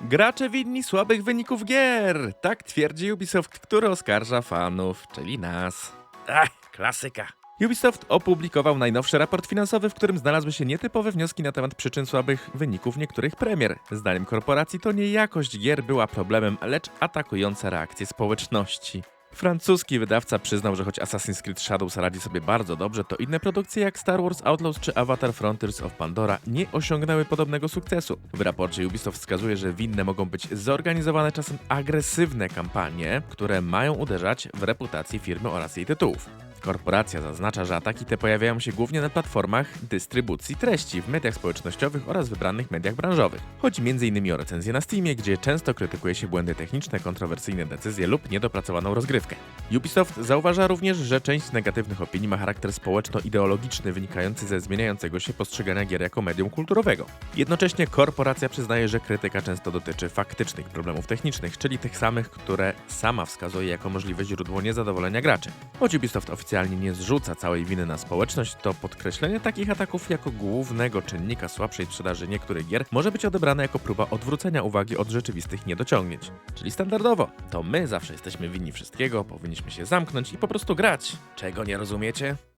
Gracze winni słabych wyników gier. Tak twierdzi Ubisoft, który oskarża fanów, czyli nas. Ach, klasyka. Ubisoft opublikował najnowszy raport finansowy, w którym znalazły się nietypowe wnioski na temat przyczyn słabych wyników niektórych premier. Zdaniem korporacji to nie jakość gier była problemem, lecz atakujące reakcje społeczności. Francuski wydawca przyznał, że choć Assassin's Creed Shadows radzi sobie bardzo dobrze, to inne produkcje jak Star Wars Outlaws czy Avatar Frontiers of Pandora nie osiągnęły podobnego sukcesu. W raporcie Ubisoft wskazuje, że winne mogą być zorganizowane czasem agresywne kampanie, które mają uderzać w reputację firmy oraz jej tytułów. Korporacja zaznacza, że ataki te pojawiają się głównie na platformach dystrybucji treści w mediach społecznościowych oraz wybranych mediach branżowych. Chodzi m.in. o recenzje na Steamie, gdzie często krytykuje się błędy techniczne, kontrowersyjne decyzje lub niedopracowaną rozgrywkę. Ubisoft zauważa również, że część negatywnych opinii ma charakter społeczno-ideologiczny wynikający ze zmieniającego się postrzegania gier jako medium kulturowego. Jednocześnie korporacja przyznaje, że krytyka często dotyczy faktycznych problemów technicznych, czyli tych samych, które sama wskazuje jako możliwe źródło niezadowolenia graczy. Choć Ubisoft oficjalnie nie zrzuca całej winy na społeczność, to podkreślenie takich ataków jako głównego czynnika słabszej sprzedaży niektórych gier może być odebrane jako próba odwrócenia uwagi od rzeczywistych niedociągnięć. Czyli standardowo, to my zawsze jesteśmy winni wszystkiego, powinniśmy się zamknąć i po prostu grać. Czego nie rozumiecie?